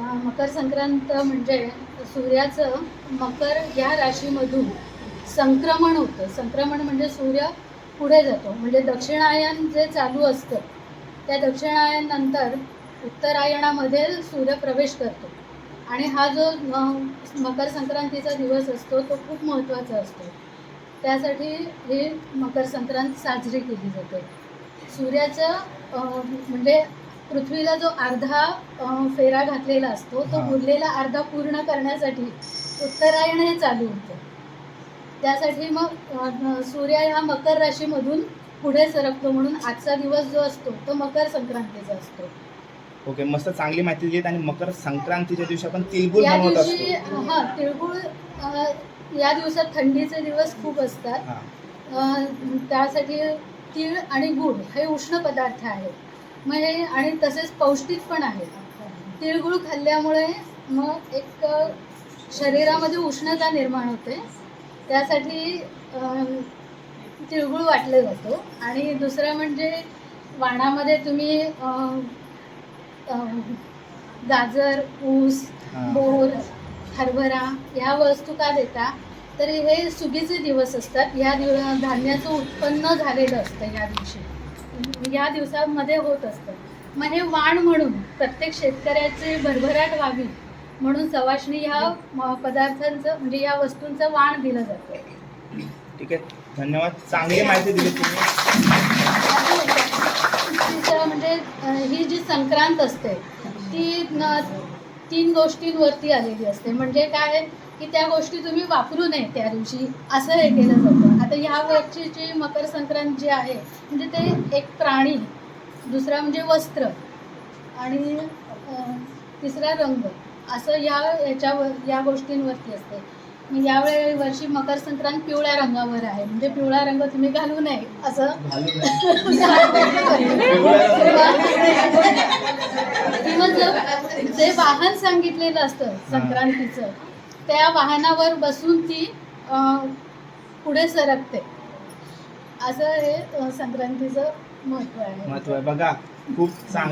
मकर संक्रांत म्हणजे सूर्याचं मकर या राशीमधून संक्रमण होतं. संक्रमण म्हणजे सूर्य पुढे जातो. म्हणजे दक्षिणायन जे चालू असतं त्या दक्षिणायनंतर उत्तरायणामध्ये सूर्य प्रवेश करतो. आणि हा जो मकर संक्रांतीचा दिवस असतो तो खूप महत्त्वाचा असतो. त्यासाठी ही मकर संक्रांत साजरी केली जाते. सूर्याचं म्हणजे पृथ्वीला जो अर्धा फेरा घातलेला असतो तो हा. उरलेला अर्धा पूर्ण करण्यासाठी उत्तरायण हे चालू होतं. त्यासाठी मग सूर्य ह्या मकर राशीमधून पुढे सरकतो म्हणून आजचा दिवस जो असतो तो मकर संक्रांतीचा असतो. ओके मस्त चांगली माहिती दिलीत आणि मकर संक्रांतीच्या दिवशी आपण तिळगुळ या बनवत दिवशी असतो. हा तिळगुळ अं, या दिवसात थंडीचे दिवस खूप असतात. हा. अं, त्यासाठी तीळ आणि गूळ हे उष्ण पदार्थ आहेत. मग हे आणि तसेच पौष्टिक पण आहेत तिळगुळ खाल्ल्यामुळे मग एक शरीरामध्ये उष्णता निर्माण होते. त्यासाठी तिळगुळ वाटलं जातो. आणि दुसरं म्हणजे वाणामध्ये तुम्ही गाजर ऊस. बोर हरभरा ह्या वस्तू का देता? तर हे सुगीचे दिवस असतात. या दिव धान्याचं उत्पन्न झालेलं असतं या दिवशी. या दिवसामध्ये होत असतं. मग हे वाण म्हणून प्रत्येक शेतकऱ्याची भरभराट व्हावी म्हणून सवाशणी ह्या पदार्थांचं म्हणजे या वस्तूंचं वाण दिलं जातं. ठीक आहे. धन्यवाद. चांगली माहिती दिली तुम्ही. म्हणजे ही जी संक्रांत असते ती तीन गोष्टींवरती आलेली असते. म्हणजे काय की त्या गोष्टी तुम्ही वापरू नये त्या दिवशी. असं हे केलं जातं. आता ह्या वर्षी जी मकर संक्रांत जी आहे म्हणजे ते एक प्राणी दुसरा म्हणजे वस्त्र आणि तिसरा रंग असं या याच्यावर या गोष्टींवरती असते. मग यावेळी वर्षी मकर संक्रांत पिवळ्या रंगावर आहे. म्हणजे पिवळा रंग तुम्ही घालू नये असं. किंवा जर जे वाहन सांगितलेलं असतं संक्रांतीचं त्या वाहनावर बसून ती पुढे सरकते. असं हे संक्रांतीचं महत्त्व आहे. महत्त्व आहे. बघा खूप चांगलं